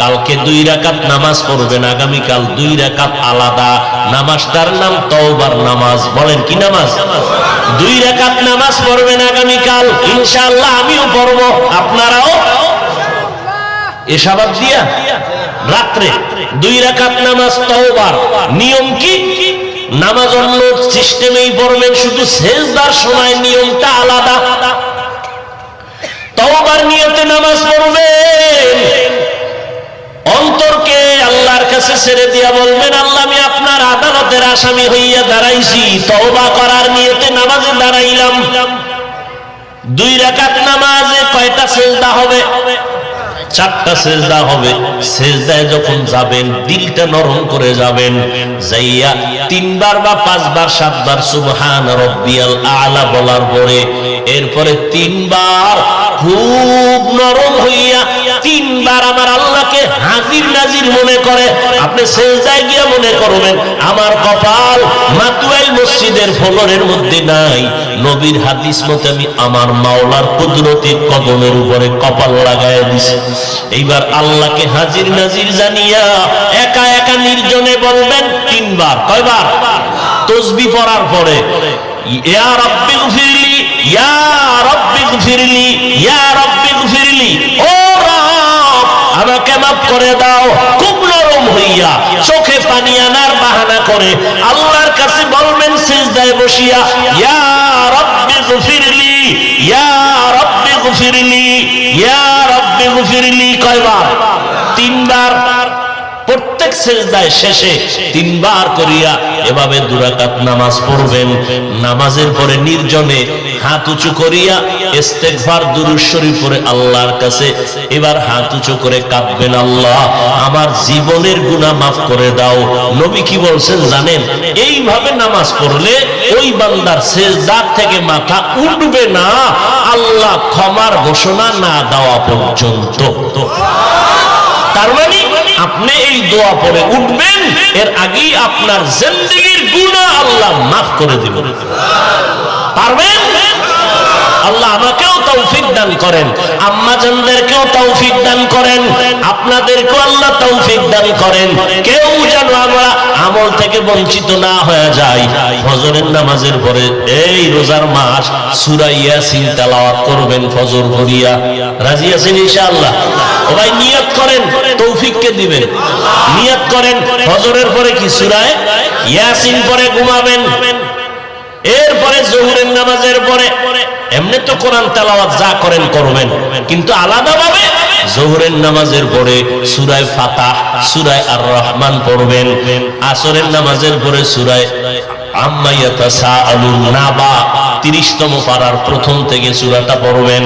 কালকে দুই রাকাত নামাজ পড়বেন আগামীকাল দুই রাকাত আলাদা। নামাজটার নাম তওবার নামাজ। বলেন কি নামাজ? দুই রাকাত নামাজ পড়বেন আগামীকাল? ইনশাআল্লাহ আমিও পড়ব। আপনারাও? এসাবাদ দিয়া? রাত্রে দুই রাকাত নামাজ তওবার। নিয়ম কি? নামাজ অন্য সিস্টেমেই পড়বেন, শুধু সেজদার সময় নিয়মটা আলাদা। তওবার নিয়তে নামাজ পড়বেন অন্তরকে আল্লাহর কাছে ছেড়ে দিয়া বলবেন, আল্লাহ, আমি আপনার আদালতের আসামি হইয়া দাঁড়াইছি। তওবা করার নিয়তে নামাজে দাঁড়াইলাম। দুই রাকাত নামাজে কয়টা সেজদা হবে? চারটা সেজদা হবে। সেজদায় যখন যাবেন, দিলটা নরম করে যাবেন, যাইয়া তিনবার বা পাঁচবার, সাতবার সুবহান রব্বিয়াল আলা বলার পরে, এরপরে তিনবার খুব নরম হইয়া তিনবার আমার আল্লাহকে হাজির নাজির মনে করে। আপনি সেজদায় গিয়া মনে করবেন, আমার কপাল মাতুয়াইল মসজিদের ফলরের মধ্যে নাই। নবীর হাদিস মতে আমি আমার মাওলার কুদরতি কদমের উপরে কপাল লাগায় দিছি। এইবার আল্লাহকে হাজির নাজির জানিয়া একা একা নির্জনে বলবেন, তিনবার। কয়বার? তসবি পড়ার পরে। ইয়া রাব্বি গফিরলি, ইয়া রাব্বি গফিরলি, ইয়া রাব্বি গফিরলি। ও আমাকে মাফ করে দাও। খুব নরম হইয়া চোখে পানি আনার বাহানা করে আল্লাহর কাছে বলবেন, সিজদায় বসিয়া, ইয়া রাব্বি গফিরলি, ইয়া রাব্বি গফিরলি, ইয়া রাব্বি গফিরলি। কয়বার? তিনবার। প্রত্যেক সেজদায় শেষে তিনবার করিয়া এভাবে দুরাকাত নামাজ পড়বেন। নামাজের পরে নির্জনে হাত উঁচু করিয়া ইস্তেগফার দুরূদ শরীফ পড়ে আল্লাহর কাছে। এবার হাত উঁচু করে কাঁদবেন আল্লাহ, আমার জীবনের গুনাহ মাফ করে দাও। নবী কি বলছেন জানেন? এইভাবে নামাজ পড়লে ওই বান্দার সেজদার থেকে মাথা উঠবে না, আল্লাহ ক্ষমার ঘোষণা না দেওয়া পর্যন্ত। তার মানে আপনি এই দোয়া পরে উঠবেন, এর আগেই আপনার জিন্দগির গুনাহ আল্লাহ মাফ করে দিবেন। পারবেন? আল্লাহ আমাকেও তৌফিক দান করেন। আম্মা জানদেরকেও তৌফিক দান করেন। আপনাদেরকেও আল্লাহ তৌফিক দান করেন। কেউ যেন আমরা আমল থেকে বঞ্চিত না হয়ে যায় ফজরের নামাজের পরে এই রোজার মাস সূরা ইয়াসিন তেলাওয়াত করবেন ফজর ভরিয়া। রাজি আছেন ইনশাআল্লাহ? ও ভাই, নিয়ত করেন, তৌফিককে দিবেন। নিয়ত করেন, ফজরের পরে কি সূরায় ইয়াসিন পরে ঘুমাবেন? এরপরে জহুরের নামাজের পরে এমনি তো কোরআন তেলাওয়াত যা করেন করবেন। কিন্তু আলাদাভাবে জোহরের নামাজের পরে সুরায় ফাতা সুরায় আর রহমান পড়বেন। আসরের নামাজের পরে সুরায় আম্মাইয়াতা সা আলুর নাবা, তিরিশতম পাড়ার প্রথম থেকে সুরাটা পড়বেন।